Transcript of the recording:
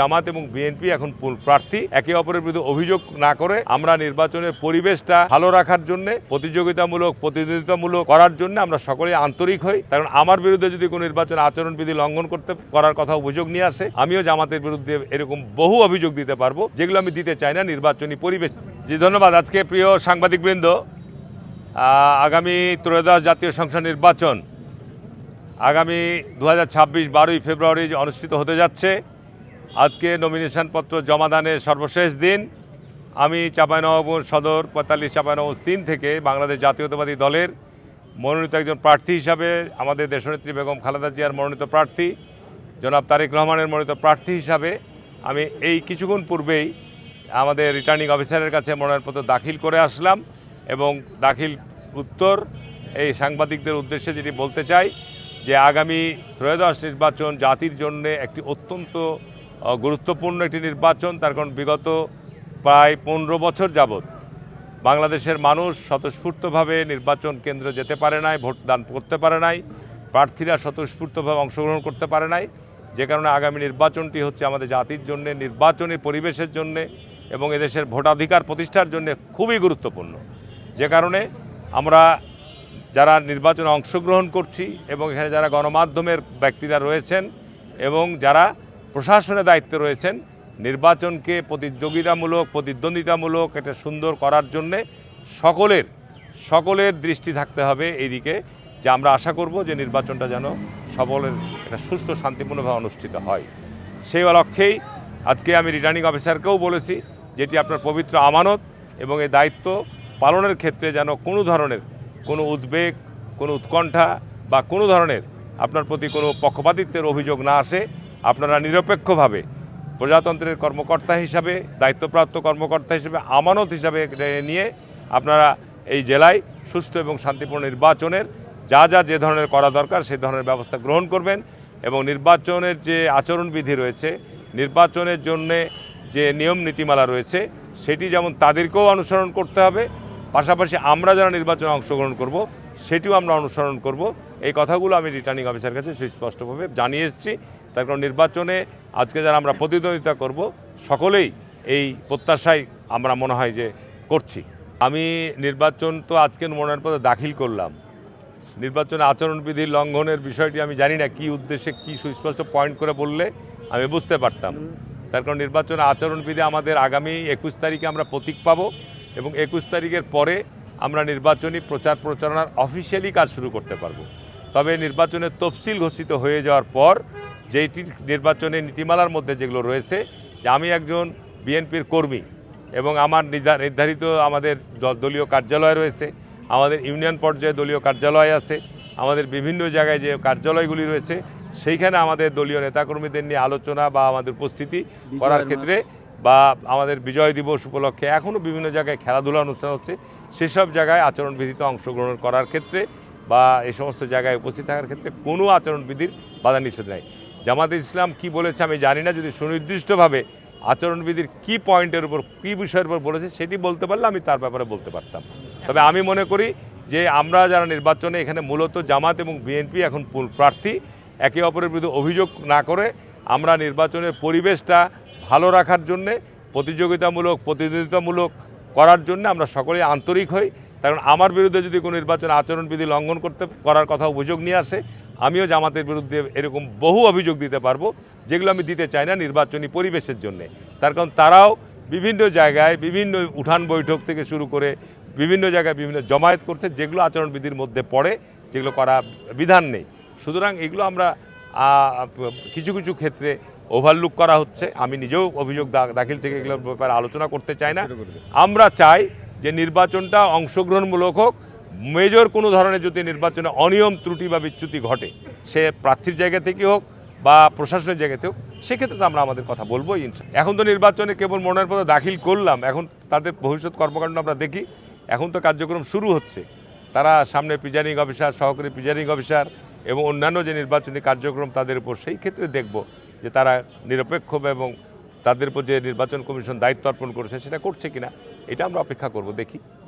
জামাত এবং বিএনপি এখন প্রার্থী। একে অপরের বিরুদ্ধে অভিযোগ না করে আমরা নির্বাচনের পরিবেশটা ভালো রাখার জন্য, প্রতিযোগিতামূলক, প্রতিদ্বন্দ্বিতামূলক করার জন্য আমরা সকলেই আন্তরিক হই। কারণ আমার বিরুদ্ধে যদি কোনো নির্বাচন আচরণবিধি লঙ্ঘন করতে করার কথা অভিযোগ নিয়ে আসে, আমিও জামাতের বিরুদ্ধে এরকম বহু অভিযোগ দিতে পারব, যেগুলো আমি দিতে চাই না নির্বাচনী পরিবেশ। জি, ধন্যবাদ আজকে প্রিয় সাংবাদিকবৃন্দ। আগামী ত্রয়োদশ জাতীয় সংসদ নির্বাচন আগামী দু হাজার ছাব্বিশ বারোই ফেব্রুয়ারি অনুষ্ঠিত হতে যাচ্ছে। আজকে নমিনেশন পত্র জমাদানের সর্বশেষ দিন। আমি চাঁপাইনবাবগঞ্জ সদর পঁয়তাল্লিশ চাঁপাইনবাবগঞ্জ তিন থেকে বাংলাদেশ জাতীয়তাবাদী দলের মনোনীত একজন প্রার্থী হিসাবে আমাদের দেশনেত্রী বেগম খালেদা জিয়ার মনোনীত প্রার্থী, জনাব তারেক রহমানের মনোনীত প্রার্থী হিসাবে আমি এই কিছুক্ষণ পূর্বেই আমাদের রিটার্নিং অফিসারের কাছে মনোনয়নপত্র দাখিল করে আসলাম এবং দাখিল উত্তর এই সাংবাদিকদের উদ্দেশ্যে যেটি বলতে চাই যে আগামী ত্রয়োদশ নির্বাচন জাতির জন্য একটি অত্যন্ত গুরুত্বপূর্ণ একটি নির্বাচন, তার কারণ বিগত প্রায় পনেরো বছর যাবৎ বাংলাদেশের মানুষ স্বতঃস্ফূর্তভাবে নির্বাচন কেন্দ্রে যেতে পারে নাই ভোট দান করতে পারে নাই, প্রার্থীরা স্বতঃস্ফূর্তভাবে অংশগ্রহণ করতে পারে নাই। যে কারণে আগামী নির্বাচনটি হচ্ছে আমাদের জাতির জন্য, নির্বাচনী পরিবেশের জন্য এবং এদেশের ভোটাধিকার প্রতিষ্ঠার জন্য খুবই গুরুত্বপূর্ণ। যে কারণে আমরা যারা নির্বাচনে অংশগ্রহণ করছি এবং এখানে যারা গণমাধ্যমের ব্যক্তিরা রয়েছেন এবং যারা প্রশাসনের দায়িত্বে রয়েছেন। নির্বাচনকে প্রতিযোগিতামূলক, প্রতিদ্বন্দ্বিতামূলক, এটা সুন্দর করার জন্যে সকলের সকলের দৃষ্টি থাকতে হবে এইদিকে, যে আমরা আশা করব যে নির্বাচনটা যেন সকলের একটা সুষ্ঠু, শান্তিপূর্ণভাবে অনুষ্ঠিত হয়। সেই লক্ষ্যেই আজকে আমি রিটার্নিং অফিসারকেও বলেছি যেটি আপনার পবিত্র আমানত এবং এই দায়িত্ব পালনের ক্ষেত্রে যেন কোনো ধরনের কোনো উদ্বেগ, কোনো উৎকণ্ঠা বা কোনো ধরনের আপনার প্রতি কোনো পক্ষপাতিত্বের অভিযোগ না আসে আপনারা নিরপেক্ষভাবে প্রজাতন্ত্রের কর্মকর্তা হিসাবে, দায়িত্বপ্রাপ্ত কর্মকর্তা হিসেবে, আমানত হিসাবে নিয়ে আপনারা এই জেলায় সুষ্ঠু এবং শান্তিপূর্ণ নির্বাচনের যা যা যে ধরনের করা দরকার সেই ধরনের ব্যবস্থা গ্রহণ করবেন এবং নির্বাচনের যে আচরণবিধি রয়েছে, নির্বাচনের জন্যে যে নিয়ম নীতিমালা রয়েছে, সেটি যেমন তাদেরকেও অনুসরণ করতে হবে, পাশাপাশি আমরা যারা নির্বাচনে অংশগ্রহণ করব সেটিও আমরা অনুসরণ করব। এই কথাগুলো আমি রিটার্নিং অফিসার কাছে সুস্পষ্টভাবে জানিয়ে এসেছি। তার কারণ নির্বাচনে আজকে যারা আমরা প্রতিদ্বন্দ্বিতা করব, সকলেই এই প্রত্যাশায় আমরা মনে হয় যে করছি। আমি নির্বাচন তো আজকে মনোনয়নপত্র দাখিল করলাম। নির্বাচনে আচরণবিধি লঙ্ঘনের বিষয়টি আমি জানি না কি উদ্দেশ্যে কি সুস্পষ্ট পয়েন্ট করে বললে আমি বুঝতে পারতাম। তার কারণ নির্বাচনে আচরণবিধি আমাদের আগামী একুশ তারিখে আমরা প্রতীক পাবো এবং একুশ তারিখের পরে আমরা নির্বাচনী প্রচার প্রচারণার অফিসিয়ালি কাজ শুরু করতে পারব। তবে নির্বাচনের তফসিল ঘোষিত হয়ে যাওয়ার পর যেইটি নির্বাচনের নীতিমালার মধ্যে যেগুলো রয়েছে যে আমি একজন বিএনপির কর্মী এবং আমার নির্ধা- নির্ধারিত আমাদের দলীয় কার্যালয় রয়েছে আমাদের ইউনিয়ন পর্যায়ে দলীয় কার্যালয় আছে আমাদের বিভিন্ন জায়গায় যে কার্যালয়গুলি রয়েছে সেইখানে আমাদের দলীয় নেতাকর্মীদের নিয়ে আলোচনা বা আমাদের উপস্থিতি করার ক্ষেত্রে বা আমাদের বিজয় দিবস উপলক্ষে এখনও বিভিন্ন জায়গায় খেলাধুলা অনুষ্ঠান হচ্ছে। সেসব জায়গায় আচরণবিধিতে অংশগ্রহণ করার ক্ষেত্রে বা এ সমস্ত জায়গায় উপস্থিত থাকার ক্ষেত্রে কোনো আচরণবিধির বাধা নিষেধ নাই। জামাতে ইসলাম কি বলেছে আমি জানি না, যদি সুনির্দিষ্টভাবে আচরণবিধির কি পয়েন্টের উপর, কি বিষয়ের উপর বলেছে সেটি বলতে পারলে আমি তার ব্যাপারে বলতে পারতাম। তবে আমি মনে করি যে আমরা যারা নির্বাচনে এখানে মূলত জামাত এবং বিএনপি এখন প্রার্থী, একে অপরের বিরুদ্ধে অভিযোগ না করে আমরা নির্বাচনের পরিবেশটা ভালো রাখার জন্যে প্রতিযোগিতামূলক, প্রতিদ্বন্দ্বিতামূলক করার জন্য আমরা সকলেই আন্তরিক হই। কারণ আমার বিরুদ্ধে যদি কোনো নির্বাচন আচরণবিধি লঙ্ঘন করতে, করার কথা অভিযোগ নিয়ে আসে, আমিও জামাতের বিরুদ্ধে এরকম বহু অভিযোগ দিতে পারব, যেগুলো আমি দিতে চাই না নির্বাচনী পরিবেশের জন্যে। তার কারণ তারাও বিভিন্ন জায়গায় বিভিন্ন উঠান বৈঠক থেকে শুরু করে বিভিন্ন জায়গায় বিভিন্ন জমায়েত করছে, যেগুলো আচরণবিধির মধ্যে পড়ে, যেগুলো করা বিধান নেই। সুতরাং এগুলো আমরা কিছু কিছু ক্ষেত্রে ওভারলুক করা হচ্ছে। আমি নিজেও অভিযোগ দাখিল থেকে এগুলোর ব্যাপারে আলোচনা করতে চাই না। আমরা চাই যে নির্বাচনটা অংশগ্রহণমূলক হোক মেজর কোনো ধরনের যদি নির্বাচনে অনিয়ম ত্রুটি বা বিচ্যুতি ঘটে সে প্রার্থীর জায়গা থেকে হোক বা প্রশাসনের জায়গা থেকে হোক সেক্ষেত্রে তো আমরা আমাদের কথা বলব এখন তো নির্বাচনে কেবল মনোনয়নপত্র দাখিল করলাম এখন তাদের ভবিষ্যৎ কর্মকাণ্ড আমরা দেখি। এখন তো কার্যক্রম শুরু হচ্ছে। তারা সামনে প্রিজাইডিং অফিসার সহকারী প্রিজাইডিং অফিসার এবং অন্যান্য যে নির্বাচনী কার্যক্রম তাদের উপর সেই ক্ষেত্রে দেখব যে তারা নিরপেক্ষ এবং তাদের উপর যে নির্বাচন কমিশন দায়িত্ব অর্পণ করেছে, সেটা করছে কিনা, এটা আমরা অপেক্ষা করব, দেখি।